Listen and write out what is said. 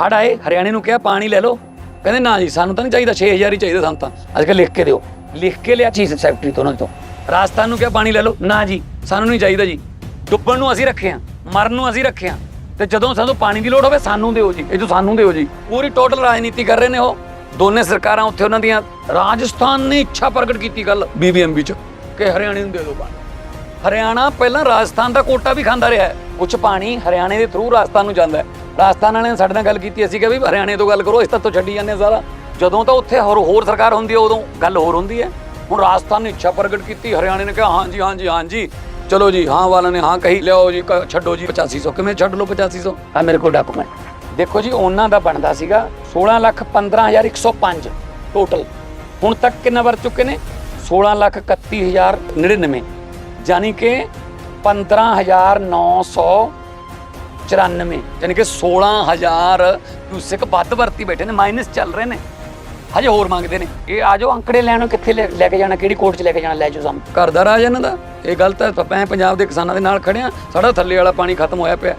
ਹੜ ਆਏ, ਹਰਿਆਣੇ ਨੂੰ ਕਿਹਾ, ਪਾਣੀ ਲੈ ਲਓ। ਕਹਿੰਦੇ, ਨਾ ਜੀ, ਸਾਨੂੰ ਤਾਂ ਨਹੀਂ ਚਾਹੀਦਾ 6000 ਹੀ ਚਾਹੀਦਾ ਸਾਨੂੰ ਤਾਂ। ਅੱਜ ਕੱਲ੍ਹ ਲਿਖ ਕੇ ਦਿਓ। ਲਿਖ ਕੇ ਲਿਆ ਚੀਫ਼ ਸੈਕਟਰੀ ਤੋਂ ਉਹਨਾਂ ਤੋਂ। ਰਾਜਸਥਾਨ ਨੂੰ ਕਿਹਾ, ਪਾਣੀ ਲੈ ਲਓ। ਨਾ ਜੀ, ਸਾਨੂੰ ਨਹੀਂ ਚਾਹੀਦਾ ਜੀ। ਡੁੱਬਣ ਨੂੰ ਅਸੀਂ ਰੱਖੇ ਆ ਮਰਨ ਨੂੰ ਅਸੀਂ ਰੱਖੇ ਆ ਤੇ ਜਦੋਂ ਸਾਨੂੰ ਪਾਣੀ ਦੀ ਲੋੜ ਹੋਵੇ, ਸਾਨੂੰ ਦਿਓ ਜੀ। ਇਹ ਜੋ ਸਾਨੂੰ ਦਿਓ ਜੀ। ਪੂਰੀ ਟੋਟਲ ਰਾਜਨੀਤੀ ਕਰ ਰਹੇ ਨੇ ਉਹ। ਦੋਨੇ ਸਰਕਾਰਾਂ ਉੱਥੇ ਉਹਨਾਂ ਦੀਆਂ, ਰਾਜਸਥਾਨ ਨੇ ਇੱਛਾ ਪ੍ਰਗਟ ਕੀਤੀ ਗੱਲ ਬੀਬੀਐਮਬੀ ਚ, ਕਿ ਹਰਿਆਣੇ ਨੂੰ ਦੇ ਦਿਓ ਪਾਣੀ। ਹਰਿਆਣਾ ਪਹਿਲਾਂ ਰਾਜਸਥਾਨ ਦਾ ਕੋਟਾ ਵੀ ਖਾਂਦਾ ਰਿਹਾ ਹੈ। ਕੁਝ ਪਾਣੀ ਹਰਿਆਣੇ ਦੇ ਥਰੂ ਰਾਜਸਥਾਨ ਨੂੰ ਜਾਂਦਾ ਹੈ। ਰਾਜਸਥਾਨ ਵਾਲਿਆਂ ਨੇ ਸਾਡੇ ਨਾਲ ਗੱਲ ਕੀਤੀ, ਅਸੀਂ ਕਿਹਾ ਵੀ ਹਰਿਆਣੇ ਤੋਂ ਗੱਲ ਕਰੋ ਇਸ ਤਾਂ ਛੱਡੀ ਜਾਂਦੇ ਹਾਂ ਸਾਰਾ। ਜਦੋਂ ਤਾਂ ਉੱਥੇ ਹੋਰ ਹੋਰ ਸਰਕਾਰ ਹੁੰਦੀ ਹੈ, ਉਦੋਂ ਗੱਲ ਹੋਰ ਹੁੰਦੀ ਹੈ। ਹੁਣ ਰਾਜਸਥਾਨ ਨੇ ਇੱਛਾ ਪ੍ਰਗਟ ਕੀਤੀ, ਹਰਿਆਣੇ ਨੇ ਕਿਹਾ ਹਾਂਜੀ ਹਾਂਜੀ ਹਾਂਜੀ ਚਲੋ ਜੀ, ਹਾਂ ਵਾਲਿਆਂ ਨੇ ਹਾਂ ਕਹੀ, ਲਿਆਓ ਜੀ, ਕ- ਛੱਡੋ ਜੀ 8500 ਕਿਵੇਂ ਛੱਡ ਲਓ 8500 ਆ ਮੇਰੇ ਕੋਲ ਡਾਕੂਮੈਂਟ ਦੇਖੋ ਜੀ, ਉਹਨਾਂ ਦਾ ਬਣਦਾ ਸੀਗਾ 16 ਲੱਖ 15105 ਟੋਟਲ ਹੁਣ ਤੱਕ ਕਿੰਨਾ ਵਰ ਚੁੱਕੇ ਨੇ? 16 ਲੱਖ 31099 ਯਾਨੀ ਕਿ 15994 ਯਾਨੀ ਕਿ 16000 ਕਿਊਸਿਕ ਵੱਧ ਵਰਤੀ ਬੈਠੇ ਨੇ ਮਾਈਨਸ ਚੱਲ ਰਹੇ ਨੇ। ਹਜੇ ਹੋਰ ਮੰਗਦੇ ਨੇ। ਇਹ ਆ ਜਾਓ, ਅੰਕੜੇ ਲੈਣ ਕਿੱਥੇ ਲੈ ਲੈ ਕੇ ਜਾਣਾ, ਕਿਹੜੀ ਕੋਰਟ 'ਚ ਲੈ ਕੇ ਜਾਣਾ, ਲੈ ਜਾਓ ਸਾਨੂੰ। ਘਰ ਦਾ ਰਾਜ ਇਹਨਾਂ ਦਾ। ਇਹ ਗਲਤ ਹੈ ਆਪਾਂ ਪੰਜਾਬ ਦੇ ਕਿਸਾਨਾਂ ਦੇ ਨਾਲ ਖੜਿਆ ਸਾਡਾ ਥੱਲੇ ਵਾਲਾ ਪਾਣੀ ਖਤਮ ਹੋਇਆ ਪਿਆ।